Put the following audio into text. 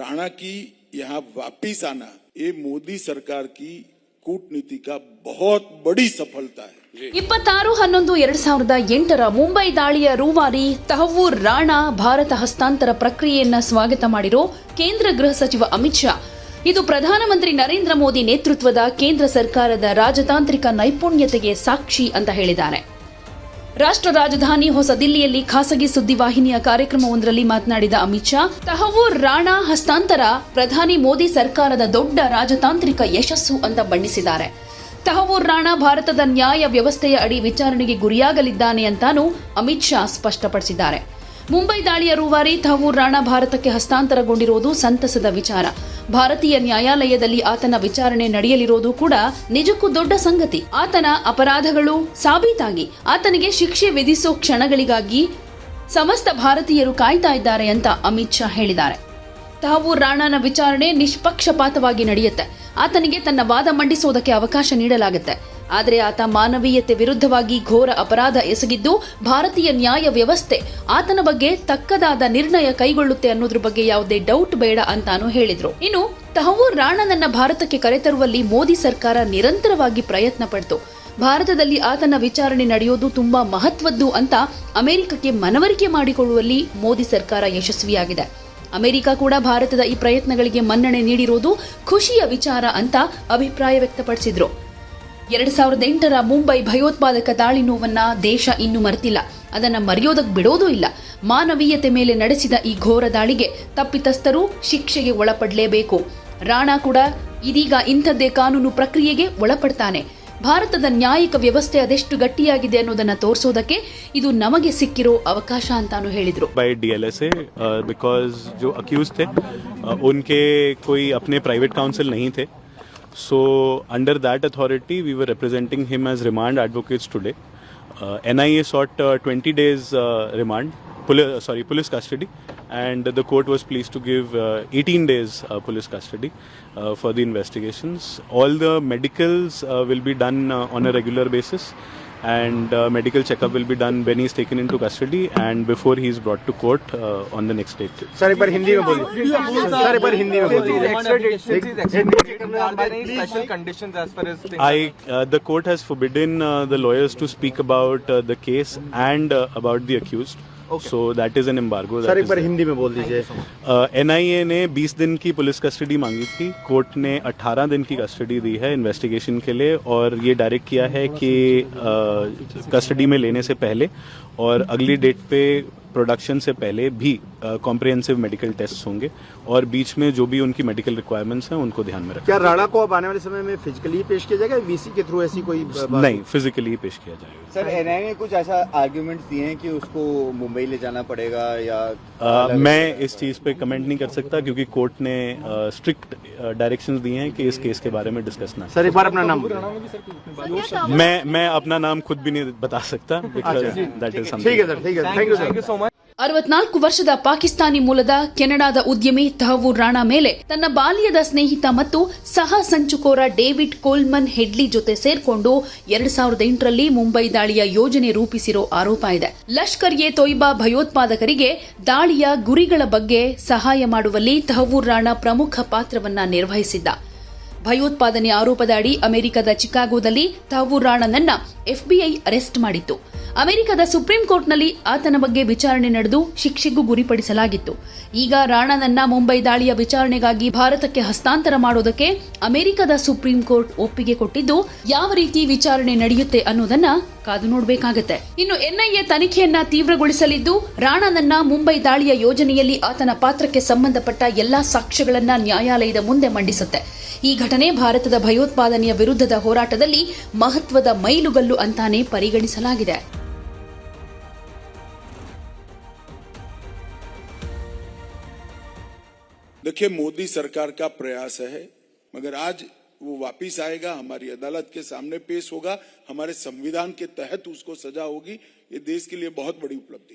राणा की यहाँ वापिस आना ये मोदी सरकार की कूटनीति का बहुत बड़ी सफलता है ಇಪ್ಪತ್ತಾರು ಹನ್ನೊಂದು ಎರಡ್ ಸಾವಿರದ ಎಂಟರ ಮುಂಬೈ ದಾಳಿಯ ರೂವಾರಿ ತಹವೂರ್ ರಾಣಾ ಭಾರತ ಹಸ್ತಾಂತರ ಪ್ರಕ್ರಿಯೆಯನ್ನ ಸ್ವಾಗತ ಮಾಡಿರೋ ಕೇಂದ್ರ ಗೃಹ ಸಚಿವ ಅಮಿತ್ ಶಾ ಇದು ಪ್ರಧಾನಮಂತ್ರಿ ನರೇಂದ್ರ ಮೋದಿ ನೇತೃತ್ವದ ಕೇಂದ್ರ ಸರ್ಕಾರದ ರಾಜತಾಂತ್ರಿಕ ನೈಪುಣ್ಯತೆಗೆ ಸಾಕ್ಷಿ ಅಂತ ಹೇಳಿದ್ದಾರೆ ರಾಷ್ಟ್ರ ರಾಜಧಾನಿ ಹೊಸ ದಿಲ್ಲಿಯಲ್ಲಿ ಖಾಸಗಿ ಸುದ್ದಿವಾಹಿನಿಯ ಕಾರ್ಯಕ್ರಮವೊಂದರಲ್ಲಿ ಮಾತನಾಡಿದ ಅಮಿತ್ ಶಾ, ತಹವೂರ್ ರಾಣಾ ಹಸ್ತಾಂತರ ಪ್ರಧಾನಿ ಮೋದಿ ಸರ್ಕಾರದ ದೊಡ್ಡ ರಾಜತಾಂತ್ರಿಕ ಯಶಸ್ಸು ಅಂತ ಬಣ್ಣಿಸಿದ್ದಾರೆ. ತಹವೂರ್ ರಾಣಾ ಭಾರತದ ನ್ಯಾಯ ವ್ಯವಸ್ಥೆಯ ಅಡಿ ವಿಚಾರಣೆಗೆ ಗುರಿಯಾಗಲಿದ್ದಾನೆ ಅಂತಾನೂ ಅಮಿತ್ ಶಾ ಸ್ಪಷ್ಟಪಡಿಸಿದ್ದಾರೆ. ಮುಂಬೈ ದಾಳಿಯ ರೂವಾರಿ ತಹವೂರ್ ರಾಣಾ ಭಾರತಕ್ಕೆ ಹಸ್ತಾಂತರಗೊಂಡಿರುವುದು ಸಂತಸದ ವಿಚಾರ. ಭಾರತೀಯ ನ್ಯಾಯಾಲಯದಲ್ಲಿ ಆತನ ವಿಚಾರಣೆ ನಡೆಯಲಿರೋದು ಕೂಡ ನಿಜಕ್ಕೂ ದೊಡ್ಡ ಸಂಗತಿ. ಆತನ ಅಪರಾಧಗಳು ಸಾಬೀತಾಗಿ ಆತನಿಗೆ ಶಿಕ್ಷೆ ವಿಧಿಸೋ ಕ್ಷಣಗಳಿಗಾಗಿ ಸಮಸ್ತ ಭಾರತೀಯರು ಕಾಯ್ತಾ ಇದ್ದಾರೆ ಅಂತ ಅಮಿತ್ ಶಾ ಹೇಳಿದ್ದಾರೆ. ತಾವೂರ್ ರಾಣಾನ ವಿಚಾರಣೆ ನಿಷ್ಪಕ್ಷಪಾತವಾಗಿ ನಡೆಯುತ್ತೆ. ಆತನಿಗೆ ತನ್ನ ವಾದ ಮಂಡಿಸುವುದಕ್ಕೆ ಅವಕಾಶ ನೀಡಲಾಗುತ್ತೆ. ಆದರೆ ಆತ ಮಾನವೀಯತೆ ವಿರುದ್ಧವಾಗಿ ಘೋರ ಅಪರಾಧ ಎಸಗಿದ್ದು ಭಾರತೀಯ ನ್ಯಾಯ ವ್ಯವಸ್ಥೆ, ಆತನ ಬಗ್ಗೆ ತಕ್ಕದಾದ ನಿರ್ಣಯ ಕೈಗೊಳ್ಳುತ್ತೆ ಅನ್ನೋದ್ರ ಬಗ್ಗೆ ಯಾವುದೇ ಡೌಟ್ ಬೇಡ ಅಂತಾನು ಹೇಳಿದ್ರು. ಇನ್ನು ತಹವೂರ್ ರಾಣನನ್ನ ಭಾರತಕ್ಕೆ ಕರೆತರುವಲ್ಲಿ ಮೋದಿ ಸರ್ಕಾರ ನಿರಂತರವಾಗಿ ಪ್ರಯತ್ನ ಪಡ್ತು. ಭಾರತದಲ್ಲಿ ಆತನ ವಿಚಾರಣೆ ನಡೆಯೋದು ತುಂಬಾ ಮಹತ್ವದ್ದು ಅಂತ ಅಮೆರಿಕಕ್ಕೆ ಮನವರಿಕೆ ಮಾಡಿಕೊಳ್ಳುವಲ್ಲಿ ಮೋದಿ ಸರ್ಕಾರ ಯಶಸ್ವಿಯಾಗಿದೆ. ಅಮೆರಿಕ ಕೂಡ ಭಾರತದ ಈ ಪ್ರಯತ್ನಗಳಿಗೆ ಮನ್ನಣೆ ನೀಡಿರುವುದು ಖುಷಿಯ ವಿಚಾರ ಅಂತ ಅಭಿಪ್ರಾಯ ವ್ಯಕ್ತಪಡಿಸಿದ್ರು. ಎರಡ್ ಸಾವಿರದ ಎಂಟರ ಮುಂಬೈ ಭಯೋತ್ಪಾದಕ ದಾಳಿ ನೋವನ್ನ ದೇಶ ಇನ್ನೂ ಮರೆತಿಲ್ಲ ಅದನ್ನ ಮರೆಯೋದಕ್ಕೆ ಬಿಡೋದೂ ಇಲ್ಲ ಮಾನವೀಯತೆ ಮೇಲೆ ನಡೆಸಿದ ಈ ಘೋರ ದಾಳಿಗೆ ತಪ್ಪಿತಸ್ಥರು ಶಿಕ್ಷೆಗೆ ಒಳಪಡಲೇಬೇಕು ರಾಣಾ ಕೂಡ ಇದೀಗ ಇಂಥದ್ದೇ ಕಾನೂನು ಪ್ರಕ್ರಿಯೆಗೆ ಒಳಪಡ್ತಾನೆ ಭಾರತದ ನ್ಯಾಯಿಕ ವ್ಯವಸ್ಥೆ ಅದೆಷ್ಟು ಗಟ್ಟಿಯಾಗಿದೆ ಅನ್ನೋದನ್ನ ತೋರಿಸೋದಕ್ಕೆ ಇದು ನಮಗೆ ಸಿಕ್ಕಿರೋ ಅವಕಾಶ ಅಂತಾನು ಹೇಳಿದ್ರು बाय डीएलएसए बिकॉज जो अक्यूज थे uh, उनके कोई अपने प्राइवेट काउंसिल नहीं थे So, under that authority, we were representing him as remand advocates today. Uh, NIA sought uh, 20 days uh, remand, poli- uh, sorry, police custody, and the court was pleased to give uh, 18 days uh, police custody uh, for the investigations. All the medicals uh, will be done uh, on a regular basis and uh, medical checkup will be done when he is taken into custody and before he is brought to court uh, on the next date. Sir एक बार हिंदी में बोलिए sir एक बार हिंदी में बोलिए special conditions as far as things I, uh, the court has forbidden uh, the lawyers to speak about uh, the case and uh, about the accused. So that is an embargo sir एक बार हिंदी में बोल दीजिए। N आई ए ने 20 दिन की police custody मांगी थी। कोर्ट ने 18 दिन की कस्टडी दी है इन्वेस्टिगेशन के लिए और ये डायरेक्ट किया है कि कस्टडी में लेने से पहले और अगली डेट पे प्रोडक्शन से पहले भी कॉम्प्रिहेंसिव मेडिकल टेस्ट होंगे और बीच में जो भी उनकी मेडिकल रिक्वायरमेंट्स हैं उनको ध्यान में रखें। क्या राणा को अब आने वाले समय में फिजिकली पेश किया जाएगा वीसी के थ्रू ऐसी कोई नहीं फिजिकली पेश किया जाएगा। सर एनआई ने कुछ ऐसा आर्ग्यूमेंट्स दिए हैं कि उसको मुंबई ले जाना पड़ेगा या अ, मैं इस चीज़ पे कमेंट नहीं कर सकता क्योंकि कोर्ट ने स्ट्रिक्ट डायरेक्शन दिए हैं कि इस केस के बारे में डिस्कस ना सर एक बार अपना नाम मैं मैं अपना नाम खुद भी नहीं बता सकता बिकॉज़ दैट इज़ ठीक है सर ठीक है थैंक यू सर ಅರವತ್ನಾಲ್ಕು ವರ್ಷದ ಪಾಕಿಸ್ತಾನಿ ಮೂಲದ ಕೆನಡಾದ ಉದ್ಯಮಿ ತಹವೂರ್ ರಾಣಾ ಮೇಲೆ ತನ್ನ ಬಾಲ್ಯದ ಸ್ನೇಹಿತ ಮತ್ತು ಸಹ ಸಂಚುಕೋರ ಡೇವಿಡ್ ಕೋಲ್ಮನ್ ಹೆಡ್ಲಿ ಜೊತೆ ಸೇರ್ಕೊಂಡು ಎರಡ್ ಸಾವಿರದ ಎಂಟರಲ್ಲಿ ಮುಂಬೈ ದಾಳಿಯ ಯೋಜನೆ ರೂಪಿಸಿರೋ ಆರೋಪ ಇದೆ. ಲಷ್ಕರ್ ಎ ತೊಯ್ಬಾ ಭಯೋತ್ಪಾದಕರಿಗೆ ದಾಳಿಯ ಗುರಿಗಳ ಬಗ್ಗೆ ಸಹಾಯ ಮಾಡುವಲ್ಲಿ ತಹವೂರ್ ರಾಣಾ ಪ್ರಮುಖ ಪಾತ್ರವನ್ನ ನಿರ್ವಹಿಸಿದ್ದ. ಭಯೋತ್ಪಾದನೆ ಆರೋಪದ ಅಡಿ ಅಮೆರಿಕದ ಚಿಕಾಗೋದಲ್ಲಿ ತಹವೂರ್ ರಾಣನನ್ನ ಎಫ್ಬಿಐ ಅರೆಸ್ಟ್ ಮಾಡಿತ್ತು. ಅಮೆರಿಕದ ಸುಪ್ರೀಂ ಕೋರ್ಟ್ನಲ್ಲಿ ಆತನ ಬಗ್ಗೆ ವಿಚಾರಣೆ ನಡೆದು ಶಿಕ್ಷೆಗೂ ಗುರಿಪಡಿಸಲಾಗಿತ್ತು. ಈಗ ರಾಣನನ್ನ ಮುಂಬೈ ದಾಳಿಯ ವಿಚಾರಣೆಗಾಗಿ ಭಾರತಕ್ಕೆ ಹಸ್ತಾಂತರ ಮಾಡೋದಕ್ಕೆ ಅಮೆರಿಕದ ಸುಪ್ರೀಂ ಕೋರ್ಟ್ ಒಪ್ಪಿಗೆ ಕೊಟ್ಟಿದ್ದು ಯಾವ ರೀತಿ ವಿಚಾರಣೆ ನಡೆಯುತ್ತೆ ಅನ್ನೋದನ್ನ ಕಾದು ನೋಡಬೇಕಾಗತ್ತೆ. ಇನ್ನು ಎನ್ಐಎ ತನಿಖೆಯನ್ನ ತೀವ್ರಗೊಳಿಸಲಿದ್ದು ರಾಣನನ್ನ ಮುಂಬೈ ದಾಳಿಯ ಯೋಜನೆಯಲ್ಲಿ ಆತನ ಪಾತ್ರಕ್ಕೆ ಸಂಬಂಧಪಟ್ಟ ಎಲ್ಲಾ ಸಾಕ್ಷ್ಯಗಳನ್ನ ನ್ಯಾಯಾಲಯದ ಮುಂದೆ ಮಂಡಿಸುತ್ತೆ. ಈ ಘಟನೆ ಭಾರತದ ಭಯೋತ್ಪಾದನೆಯ ವಿರುದ್ಧದ ಹೋರಾಟದಲ್ಲಿ ಮಹತ್ವದ ಮೈಲುಗಲ್ಲು ಅಂತಾನೆ ಪರಿಗಣಿಸಲಾಗಿದೆ. देखिए, मोदी सरकार का प्रयास है, मगर आज वो वापिस आएगा, हमारी अदालत के सामने पेश होगा, हमारे संविधान के तहत उसको सजा होगी, ये देश के लिए बहुत बड़ी उपलब्धि